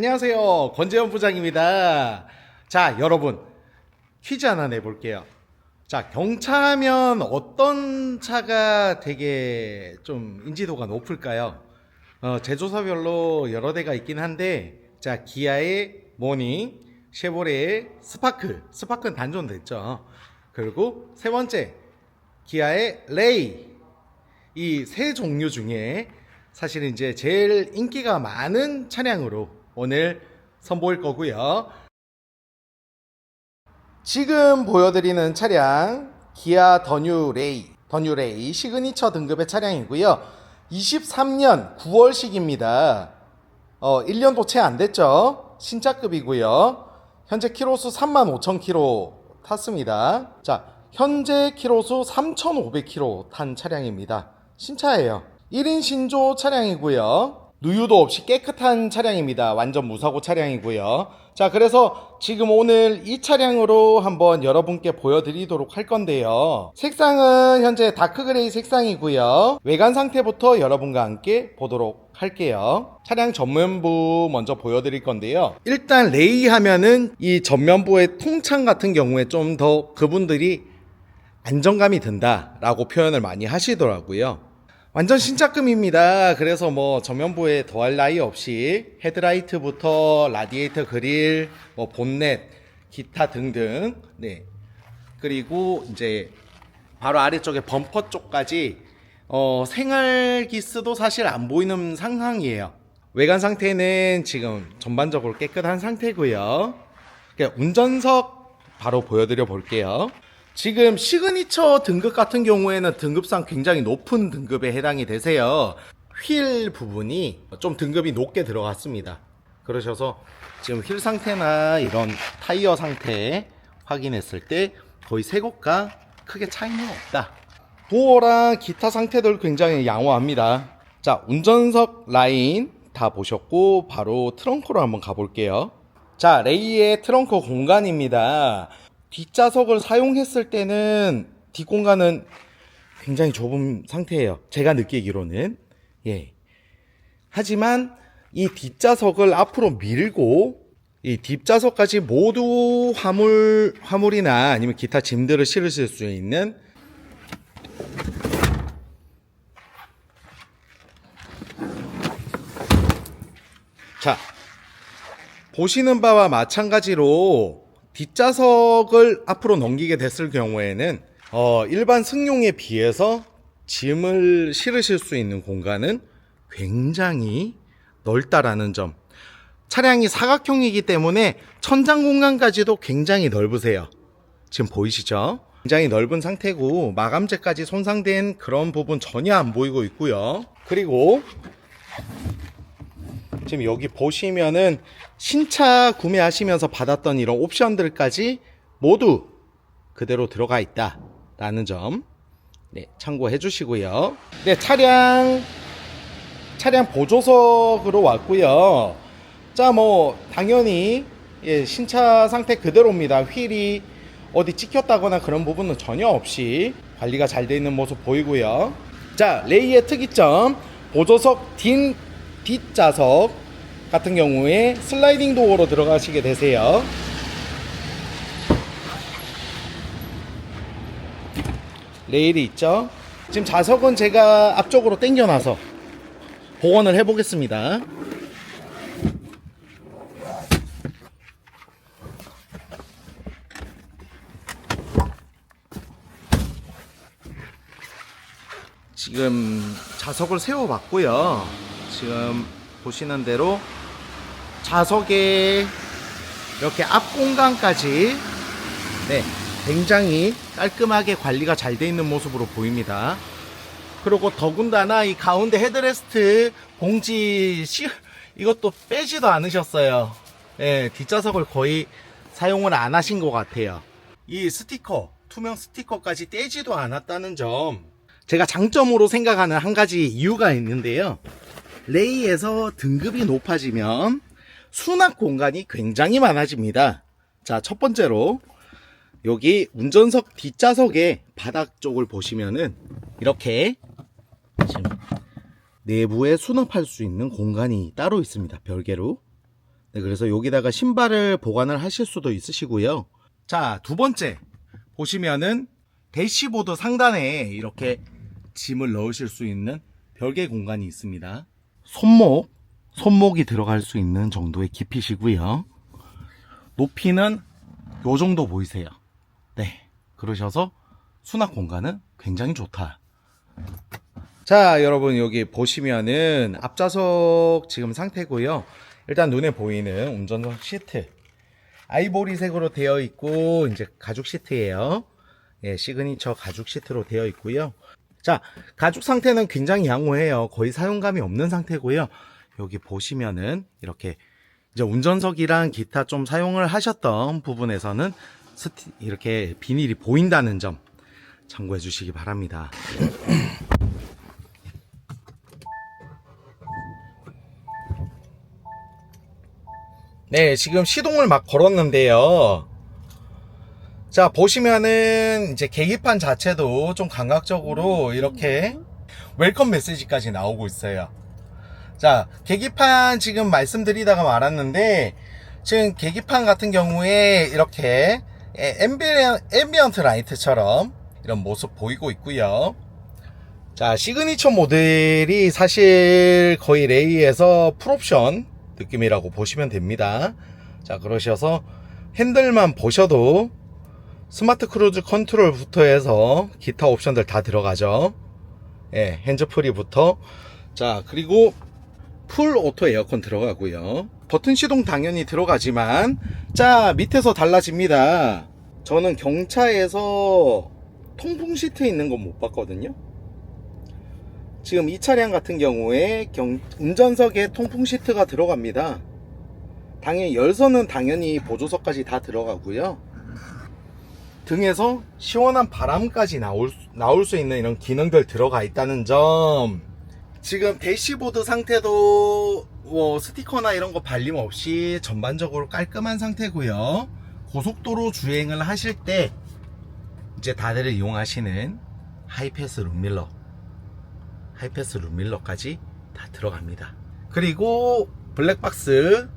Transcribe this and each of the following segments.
안녕하세요. 권재현 부장입니다. 자, 여러분. 퀴즈 하나 내볼게요. 자, 경차하면 어떤 차가 되게 좀 인지도가 높을까요? 어, 제조사별로 여러 대가 있긴 한데, 자, 기아의 모닝, 쉐보레의 스파크, 스파크는 단종됐죠. 그리고 세 번째, 기아의 레이. 이 세 종류 중에 사실 이제 제일 인기가 많은 차량으로 오늘 선보일 거고요. 지금 보여드리는 차량 기아 더뉴 레이, 더뉴 레이 시그니처 등급의 차량이고요. 23년 9월식입니다. 어, 1년도 채 안 됐죠. 신차급이고요. 현재 키로수 35,000km 탔습니다. 자, 현재 키로수 3,500km 탄 차량입니다. 신차예요. 1인 신조 차량이고요. 누유도 없이 깨끗한 차량입니다. 완전 무사고 차량이고요. 자, 그래서 지금 오늘 이 차량으로 한번 여러분께 보여드리도록 할 건데요. 색상은 현재 다크그레이 색상이고요. 외관 상태부터 여러분과 함께 보도록 할게요. 차량 전면부 먼저 보여드릴 건데요. 일단 레이 하면은 이 전면부의 통창 같은 경우에 좀 더 그분들이 안정감이 든다라고 표현을 많이 하시더라고요. 완전 신차급입니다. 그래서 뭐 전면부에 더할 나위 없이 헤드라이트부터 라디에이터 그릴, 뭐 본넷, 기타 등등. 네. 그리고 이제 바로 아래쪽에 범퍼 쪽까지 어, 생활 기스도 사실 안 보이는 상황이에요. 외관 상태는 지금 전반적으로 깨끗한 상태고요. 그러니까 운전석 바로 보여드려 볼게요. 지금 시그니처 등급 같은 경우에는 등급상 굉장히 높은 등급에 해당이 되세요. 휠 부분이 좀 등급이 높게 들어갔습니다. 그러셔서 지금 휠 상태나 이런 타이어 상태 확인했을 때 거의 새 것과 크게 차이는 없다. 도어랑 기타 상태들 굉장히 양호합니다. 자, 운전석 라인 다 보셨고 바로 트렁크로 한번 가볼게요. 자, 레이의 트렁크 공간입니다. 뒷좌석을 사용했을 때는 뒷공간은 굉장히 좁은 상태예요. 제가 느끼기로는. 예. 하지만 이 뒷좌석을 앞으로 밀고 이 뒷좌석까지 모두 화물, 화물이나 아니면 기타 짐들을 실으실 수 있는 자, 보시는 바와 마찬가지로 뒷좌석을 앞으로 넘기게 됐을 경우에는 어, 일반 승용에 비해서 짐을 실으실 수 있는 공간은 굉장히 넓다라는 점. 차량이 사각형이기 때문에 천장 공간까지도 굉장히 넓으세요. 지금 보이시죠? 굉장히 넓은 상태고 마감재까지 손상된 그런 부분 전혀 안 보이고 있고요. 그리고 지금 여기 보시면은 신차 구매하시면서 받았던 이런 옵션들까지 모두 그대로 들어가 있다라는 점 네, 참고해 주시고요. 네, 차량 차량 보조석으로 왔고요. 자, 뭐 당연히 예, 신차 상태 그대로입니다. 휠이 어디 찍혔다거나 그런 부분은 전혀 없이 관리가 잘 되어 있는 모습 보이고요. 자, 레이의 특이점 보조석 뒷 뒷좌석 같은 경우에 슬라이딩 도어로 들어가시게 되세요. 레일이 있죠. 지금 좌석은 제가 앞쪽으로 당겨놔서 복원을 해보겠습니다. 지금 좌석을 세워봤고요. 지금 보시는 대로 좌석에 이렇게 앞 공간까지 네, 굉장히 깔끔하게 관리가 잘 되어 있는 모습으로 보입니다. 그리고 더군다나 이 가운데 헤드레스트 봉지 시 이것도 빼지도 않으셨어요. 예, 뒷좌석을 거의 사용을 안 하신 것 같아요. 이 스티커, 투명 스티커까지 떼지도 않았다는 점. 제가 장점으로 생각하는 한 가지 이유가 있는데요. 레이에서 등급이 높아지면 수납 공간이 굉장히 많아집니다. 자, 첫 번째로 여기 운전석 뒷좌석의 바닥 쪽을 보시면은 이렇게 지금 내부에 수납할 수 있는 공간이 따로 있습니다. 별개로. 네, 그래서 여기다가 신발을 보관을 하실 수도 있으시고요. 자, 두 번째. 보시면은 대시보드 상단에 이렇게 짐을 넣으실 수 있는 별개 공간이 있습니다. 손목, 손목이 들어갈 수 있는 정도의 깊이시고요. 높이는 요 정도 보이세요. 네. 그러셔서 수납 공간은 굉장히 좋다. 자, 여러분 여기 보시면은 앞좌석 지금 상태고요. 일단 눈에 보이는 운전석 시트 아이보리색으로 되어 있고 이제 가죽 시트예요. 예, 시그니처 가죽 시트로 되어 있고요. 자, 가죽 상태는 굉장히 양호해요. 거의 사용감이 없는 상태고요. 여기 보시면은 이렇게 이제 운전석이랑 기타 좀 사용을 하셨던 부분에서는 스티, 이렇게 비닐이 보인다는 점 참고해 주시기 바랍니다. 네, 지금 시동을 막 걸었는데요. 자, 보시면은 이제 계기판 자체도 좀 감각적으로 이렇게 웰컴 메시지까지 나오고 있어요. 자, 계기판 지금 말씀드리다가 말았는데 지금 계기판 같은 경우에 이렇게 앰비언, 앰비언트 라이트처럼 이런 모습 보이고 있고요. 자, 시그니처 모델이 사실 거의 레이에서 풀옵션 느낌이라고 보시면 됩니다. 자, 그러셔서 핸들만 보셔도 스마트 크루즈 컨트롤부터 해서 기타 옵션들 다 들어가죠. 예, 핸즈프리부터. 자, 그리고 풀 오토 에어컨 들어가고요. 버튼 시동 당연히 들어가지만 자, 밑에서 달라집니다. 저는 경차에서 통풍 시트 있는 건 못 봤거든요. 지금 이 차량 같은 경우에 경, 운전석에 통풍 시트가 들어갑니다. 당연히 열선은 당연히 보조석까지 다 들어가고요. 등에서 시원한 바람까지 나올, 수- 나올 수 있는 이런 기능들 들어가 있다는 점. 지금 대시보드 상태도 뭐 스티커나 이런 거 발림 없이 전반적으로 깔끔한 상태고요. 고속도로 주행을 하실 때 이제 다들 이용하시는 하이패스 룸밀러 하이패스 룸밀러까지 다 들어갑니다. 그리고 블랙박스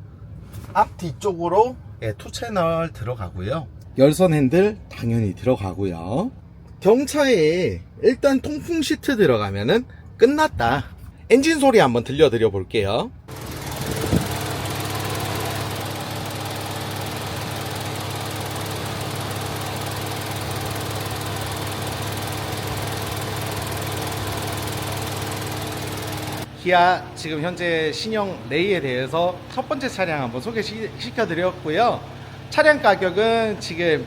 앞 뒤쪽으로 예, 투 채널 들어가고요. 열선 핸들 당연히 들어가고요. 경차에 일단 통풍 시트 들어가면은 끝났다. 엔진 소리 한번 들려드려 볼게요. 기아 지금 현재 신형 레이에 대해서 첫 번째 차량 한번 소개시켜 드렸고요. 차량 가격은 지금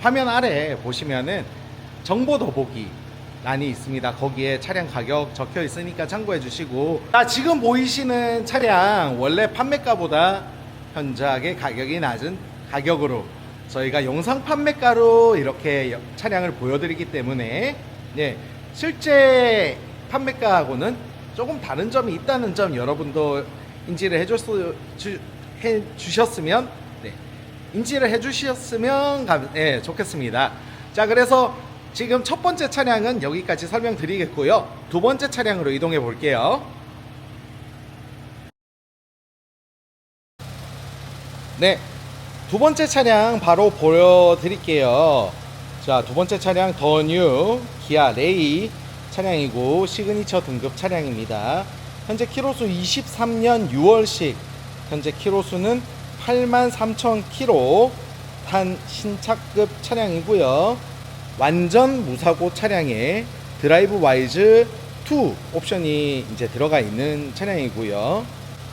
화면 아래 보시면은 정보 더보기 란이 있습니다. 거기에 차량 가격 적혀 있으니까 참고해 주시고 자, 지금 보이시는 차량 원래 판매가보다 현저하게 가격이 낮은 가격으로 저희가 영상 판매가로 이렇게 여- 차량을 보여드리기 때문에 네, 실제 판매가하고는 조금 다른 점이 있다는 점 여러분도 인지를 해줬, 주, 해 주셨으면 네, 인지를 해주셨으면 감, 네, 좋겠습니다. 자, 그래서 지금 첫 번째 차량은 여기까지 설명드리겠고요. 두 번째 차량으로 이동해 볼게요. 네, 두 번째 차량 바로 보여드릴게요. 자, 두 번째 차량 더뉴 기아 레이 차량이고 시그니처 등급 차량입니다. 현재 키로수 23년 6월식 현재 키로수는 83,000km 탄 신차급 차량이고요. 완전 무사고 차량에 드라이브 와이즈 2 옵션이 이제 들어가 있는 차량이고요.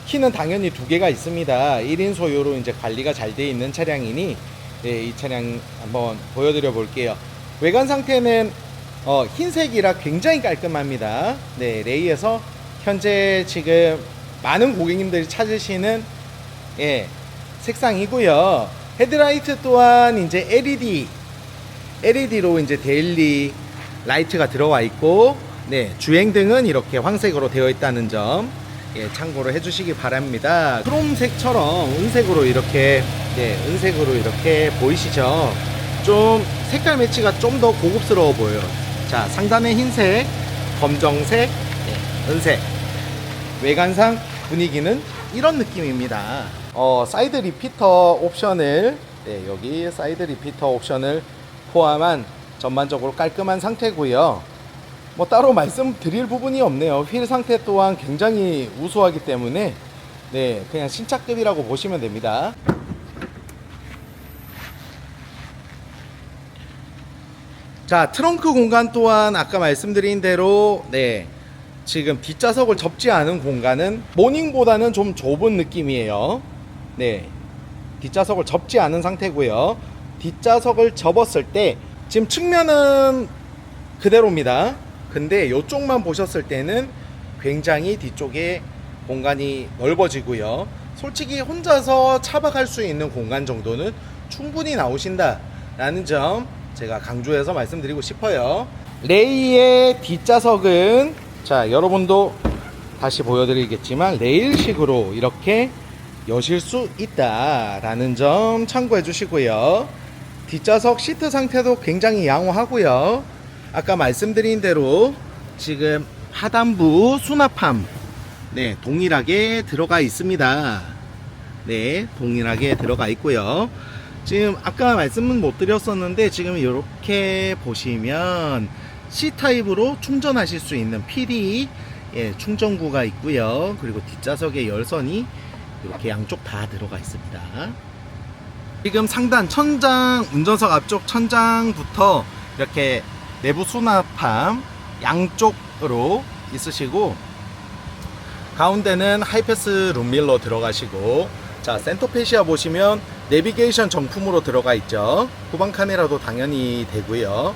키는 당연히 두 개가 있습니다. 1인 소유로 이제 관리가 잘 돼 있는 차량이니 네, 이 차량 한번 보여드려 볼게요. 외관 상태는 어, 흰색이라 굉장히 깔끔합니다. 네, 레이에서 현재 지금 많은 고객님들이 찾으시는 예, 색상이고요. 헤드라이트 또한 이제 LED LED로 이제 데일리 라이트가 들어와 있고 네, 주행등은 이렇게 황색으로 되어 있다는 점 예, 참고로 해주시기 바랍니다. 크롬색처럼 은색으로 이렇게 네, 은색으로 이렇게 보이시죠? 좀 색깔 매치가 좀 더 고급스러워 보여요. 자, 상단에 흰색, 검정색, 네, 은색. 외관상 분위기는 이런 느낌입니다. 어, 사이드 리피터 옵션을 네, 여기 사이드 리피터 옵션을 포함한 전반적으로 깔끔한 상태고요. 뭐 따로 말씀드릴 부분이 없네요. 휠 상태 또한 굉장히 우수하기 때문에 네, 그냥 신차급이라고 보시면 됩니다. 자, 트렁크 공간 또한 아까 말씀드린 대로 네. 지금 뒷좌석을 접지 않은 공간은 모닝보다는 좀 좁은 느낌이에요. 네. 뒷좌석을 접지 않은 상태고요. 뒷좌석을 접었을 때 지금 측면은 그대로입니다. 근데 이쪽만 보셨을 때는 굉장히 뒤쪽에 공간이 넓어지고요. 솔직히 혼자서 차박할 수 있는 공간 정도는 충분히 나오신다라는 점 제가 강조해서 말씀드리고 싶어요. 레이의 뒷좌석은 자 여러분도 다시 보여드리겠지만 레일식으로 이렇게 여실 수 있다라는 점 참고해 주시고요. 뒷좌석 시트 상태도 굉장히 양호하고요. 아까 말씀드린 대로 지금 하단부 수납함 네 동일하게 들어가 있습니다. 네 동일하게 들어가 있고요. 지금 아까 말씀은 못 드렸었는데 지금 이렇게 보시면 C 타입으로 충전하실 수 있는 PD 예, 충전구가 있고요. 그리고 뒷좌석에 열선이 이렇게 양쪽 다 들어가 있습니다. 지금 상단 천장 운전석 앞쪽 천장부터 이렇게 내부 수납함 양쪽으로 있으시고 가운데는 하이패스 룸밀러 들어가시고 자 센터페시아 보시면 내비게이션 정품으로 들어가 있죠. 후방 카메라도 당연히 되고요.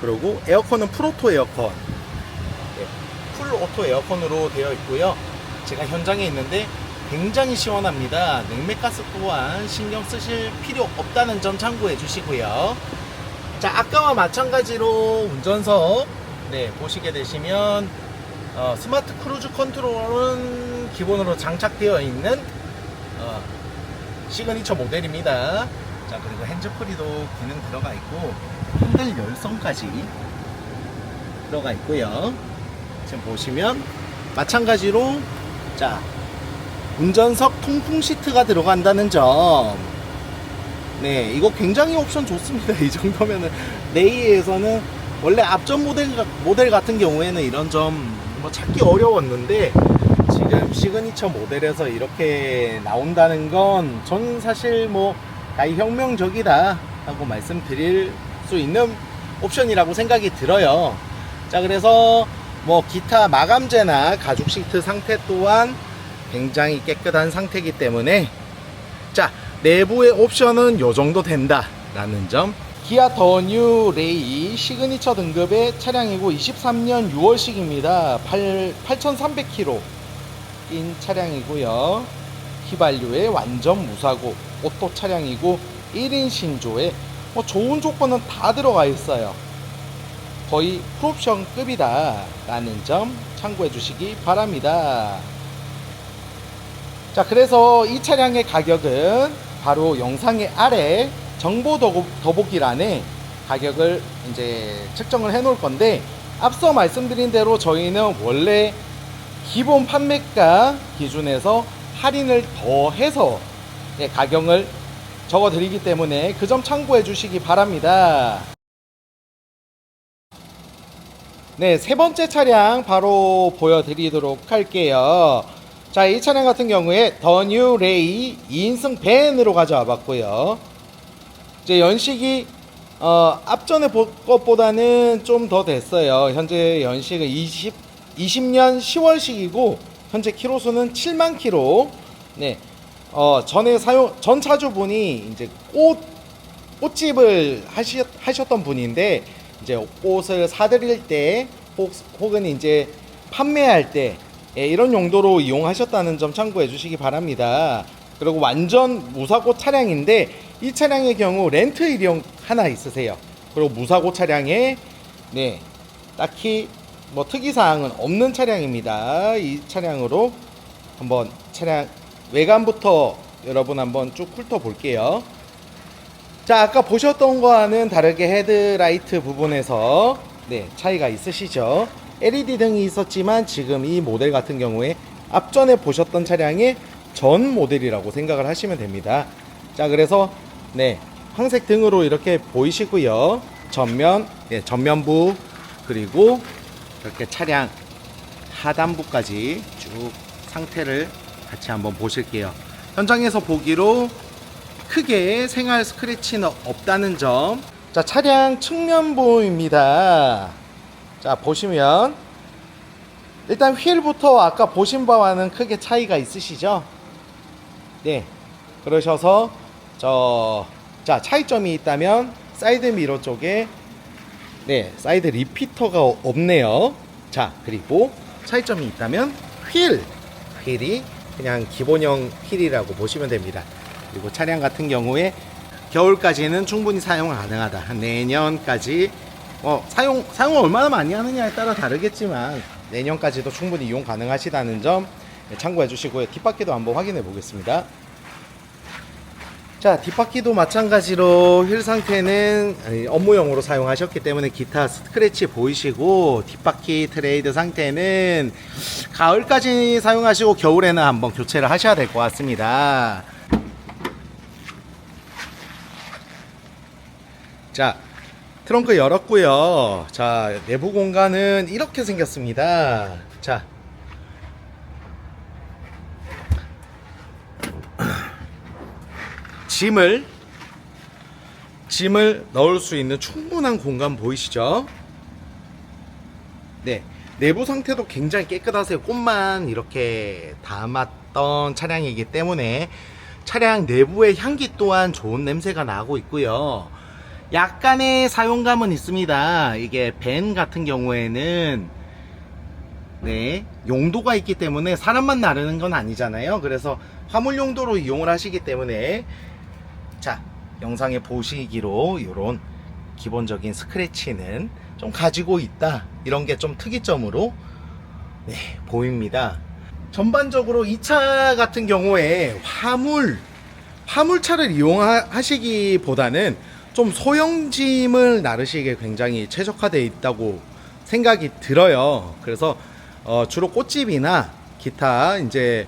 그리고 에어컨은 풀오토 에어컨. 네, 풀 오토 에어컨으로 되어 있고요. 제가 현장에 있는데 굉장히 시원합니다 냉매가스 또한 신경 쓰실 필요 없다는 점 참고해 주시고요 자 아까와 마찬가지로 운전석 네 보시게 되시면 어, 스마트 크루즈 컨트롤은 기본으로 장착되어 있는 어, 시그니처 모델입니다. 자 그리고 핸즈프리도 기능 들어가 있고 핸들 열선까지 들어가 있고요. 지금 보시면 마찬가지로 자 운전석 통풍 시트가 들어간다는 점. 네, 이거 굉장히 옵션 좋습니다. 이 정도면은 레이에서는 원래 앞전 모델 모델 같은 경우에는 이런 점 뭐 찾기 어려웠는데 지금 시그니처 모델에서 이렇게 나온다는 건 저는 사실 뭐 가히 혁명적이다 하고 말씀드릴 수 있는 옵션이라고 생각이 들어요. 자, 그래서 뭐 기타 마감재나 가죽 시트 상태 또한 굉장히 깨끗한 상태이기 때문에 자, 내부의 옵션은 요 정도 된다 라는 점. 기아 더뉴 레이 시그니처 등급의 차량이고 23년 6월식입니다. 8, 8,300km 인 차량이고요. 휘발유의 완전 무사고 오토 차량이고 1인 신조에 뭐 좋은 조건은 다 들어가 있어요. 거의 풀옵션급이다 라는 점 참고해 주시기 바랍니다. 자, 그래서 이 차량의 가격은 바로 영상의 아래 정보 더보- 더보기란에 가격을 이제 측정을 해 놓을 건데 앞서 말씀드린 대로 저희는 원래 기본 판매가 기준에서 할인을 더해서 예, 가격을 적어 드리기 때문에 그 점 참고해 주시기 바랍니다. 네, 세 번째 차량 바로 보여드리도록 할게요. 자, 이 차량 같은 경우에 더 뉴 레이 2인승 밴으로 가져와 봤고요. 이제 연식이 어, 앞전에 보- 것보다는 좀 더 됐어요. 현재 연식은 20, 20년 10월식이고 현재 키로수는 7만 키로. 네. 어, 전에 사용 전 차주분이 이제 꽃 꽃집을 하시, 하셨던 분인데 이제 꽃을 사드릴 때 혹, 혹은 이제 판매할 때 예, 이런 용도로 이용하셨다는 점 참고해 주시기 바랍니다. 그리고 완전 무사고 차량인데 이 차량의 경우 렌트 일용 하나 있으세요. 그리고 무사고 차량에 네 딱히 뭐 특이 사항은 없는 차량입니다. 이 차량으로 한번 차량 외관부터 여러분 한번 쭉 훑어 볼게요. 자, 아까 보셨던 거와는 다르게 헤드라이트 부분에서 네, 차이가 있으시죠? LED 등이 있었지만 지금 이 모델 같은 경우에 앞전에 보셨던 차량에 전 모델이라고 생각을 하시면 됩니다. 자, 그래서 네 황색 등으로 이렇게 보이시고요. 전면, 예, 전면부 그리고 이렇게 차량 하단부까지 쭉 상태를 같이 한번 보실게요. 현장에서 보기로 크게 생활 스크래치는 없다는 점. 자, 차량 측면부입니다. 자, 보시면 일단 휠부터 아까 보신 바와는 크게 차이가 있으시죠? 네. 그러셔서 저 자, 차이점이 있다면 사이드 미러 쪽에 네, 사이드 리피터가 없네요. 자, 그리고 차이점이 있다면 휠. 휠이 그냥 기본형 휠이라고 보시면 됩니다. 그리고 차량 같은 경우에 겨울까지는 충분히 사용 가능하다. 한 내년까지 어, 사용 사용을 얼마나 많이 하느냐에 따라 다르겠지만 내년까지도 충분히 이용 가능하시다는 점 네, 참고해 주시고요. 뒷바퀴도 한번 확인해 보겠습니다. 자, 뒷바퀴도 마찬가지로 휠 상태는 업무용으로 사용하셨기 때문에 기타 스크래치 보이시고 뒷바퀴 트레이드 상태는 가을까지 사용하시고 겨울에는 한번 교체를 하셔야 될 것 같습니다. 자, 트렁크 열었고요. 자, 내부 공간은 이렇게 생겼습니다. 자, 짐을 짐을 넣을 수 있는 충분한 공간 보이시죠? 네. 내부 상태도 굉장히 깨끗하세요. 꽃만 이렇게 담았던 차량이기 때문에 차량 내부의 향기 또한 좋은 냄새가 나고 있고요. 약간의 사용감은 있습니다. 이게 벤 같은 경우에는 네, 용도가 있기 때문에 사람만 나르는 건 아니잖아요. 그래서 화물 용도로 이용을 하시기 때문에 자, 영상에 보시기로 이런 기본적인 스크래치는 좀 가지고 있다. 이런 게 좀 특이점으로 네, 보입니다. 전반적으로 이 차 같은 경우에 화물 화물차를 이용하시기보다는 좀 소형짐을 나르시기에 굉장히 최적화되어 있다고 생각이 들어요. 그래서 어, 주로 꽃집이나 기타 이제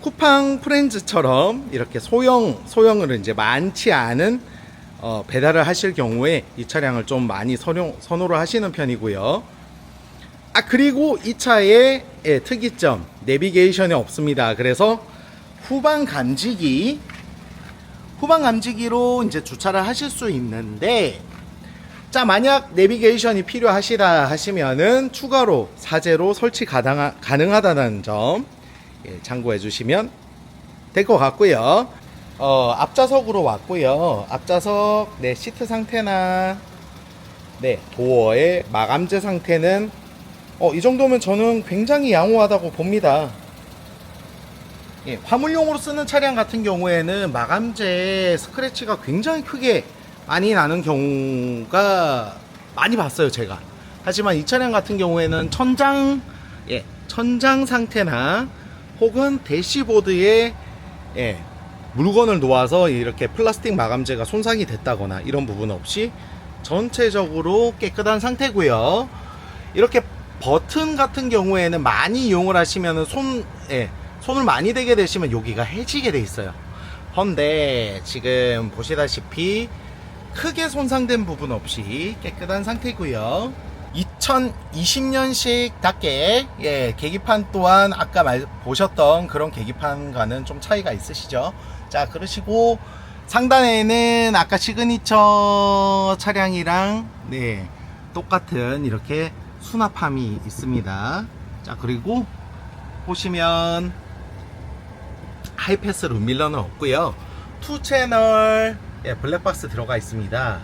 쿠팡 프렌즈처럼 이렇게 소형 소형으로 이제 많지 않은 어, 배달을 하실 경우에 이 차량을 좀 많이 선호, 선호를 하시는 편이고요. 아 그리고 이 차의 예, 특이점 내비게이션이 없습니다. 그래서 후방 감지기 후방 감지기로 이제 주차를 하실 수 있는데 자 만약 내비게이션이 필요하시다 하시면은 추가로 사제로 설치 가능하, 가능하다는 점 예, 참고해 주시면 될 것 같고요. 어, 앞좌석으로 왔고요. 앞좌석 네 시트 상태나 네 도어의 마감재 상태는 어, 이 정도면 저는 굉장히 양호하다고 봅니다. 예, 화물용으로 쓰는 차량 같은 경우에는 마감재 스크래치가 굉장히 크게 많이 나는 경우가 많이 봤어요, 제가. 하지만 이 차량 같은 경우에는 천장, 예, 천장 상태나 혹은 대시보드에 예, 물건을 놓아서 이렇게 플라스틱 마감재가 손상이 됐다거나 이런 부분 없이 전체적으로 깨끗한 상태고요. 이렇게 버튼 같은 경우에는 많이 이용을 하시면 손, 예, 손을 많이 대게 되시면 여기가 해지게 돼 있어요. 헌데 지금 보시다시피 크게 손상된 부분 없이 깨끗한 상태고요. 2020년식 답게 예, 계기판 또한 아까 말, 보셨던 그런 계기판과는 좀 차이가 있으시죠? 자, 그러시고 상단에는 아까 시그니처 차량이랑 네, 똑같은 이렇게 수납함이 있습니다. 자, 그리고 보시면 하이패스 룸밀러는 없고요. 투 채널 예, 블랙박스 들어가 있습니다.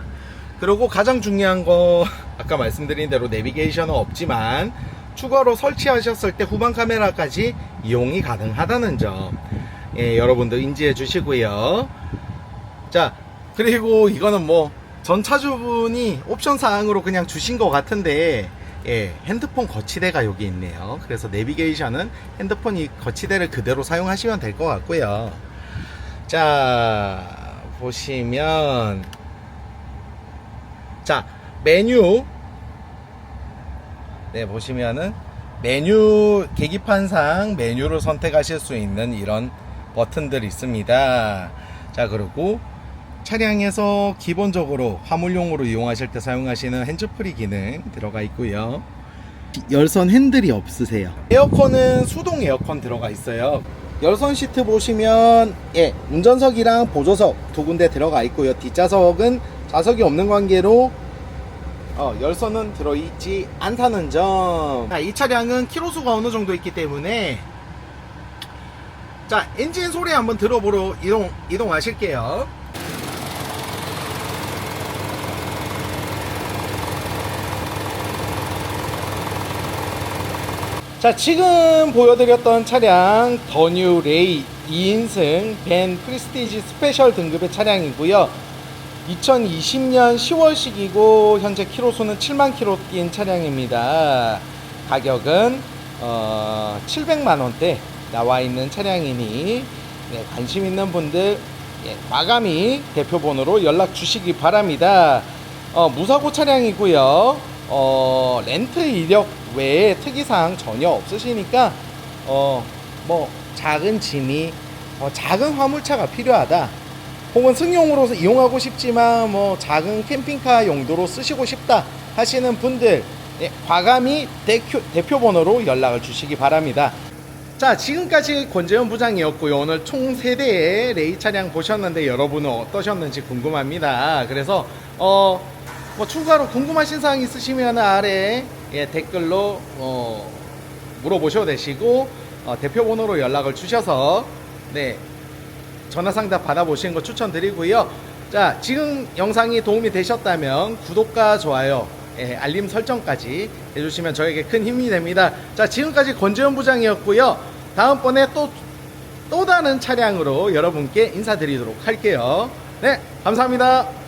그리고 가장 중요한 거 아까 말씀드린 대로 내비게이션은 없지만 추가로 설치하셨을 때 후방 카메라까지 이용이 가능하다는 점 예, 여러분들 인지해 주시고요. 자 그리고 이거는 뭐 전 차주분이 옵션 사항으로 그냥 주신 것 같은데 예, 핸드폰 거치대가 여기 있네요. 그래서 내비게이션은 핸드폰 이 거치대를 그대로 사용하시면 될 것 같고요. 자 보시면 자 메뉴 네 보시면은 메뉴 계기판상 메뉴를 선택하실 수 있는 이런 버튼들이 있습니다. 자, 그리고 차량에서 기본적으로 화물용으로 이용하실 때 사용하시는 핸즈프리 기능 들어가 있고요. 열선 핸들이 없으세요. 에어컨은 수동 에어컨 들어가 있어요. 열선 시트 보시면 예 운전석이랑 보조석 두 군데 들어가 있고요. 뒷좌석은 좌석이 없는 관계로 어, 열선은 들어있지 않다는 점. 자, 이 차량은 키로수가 어느 정도 있기 때문에 자 엔진 소리 한번 들어보러 이동 이동하실게요. 자 지금 보여드렸던 차량 더뉴 레이 2인승 벤 프리스티지 스페셜 등급의 차량이고요. 2020년 10월식이고 현재 키로수는 7만 킬로 뛴 차량입니다. 가격은 어, 700만 원대 나와 있는 차량이니 네, 관심 있는 분들 예, 마감이 대표번호로 연락 주시기 바랍니다. 어, 무사고 차량이고요. 어, 렌트 이력 외에 특이사항 전혀 없으시니까 어 뭐 작은 짐이 어, 작은 화물차가 필요하다. 혹은 승용으로 이용하고 싶지만 뭐 작은 캠핑카 용도로 쓰시고 싶다 하시는 분들 예, 과감히 대표, 대표 번호로 연락을 주시기 바랍니다. 자 지금까지 권재현 부장이었고요. 오늘 총 3대의 레이 차량 보셨는데 여러분은 어떠셨는지 궁금합니다. 그래서 어 뭐 추가로 궁금하신 사항 있으시면 아래 예, 댓글로 어, 물어보셔도 되시고 어, 대표 번호로 연락을 주셔서 네 전화 상담 받아보시는 거 추천드리고요. 자 지금 영상이 도움이 되셨다면 구독과 좋아요 예, 알림 설정까지 해주시면 저에게 큰 힘이 됩니다. 자 지금까지 권재현 부장이었고요. 다음번에 또또 다른 차량으로 여러분께 인사드리도록 할게요. 네 감사합니다.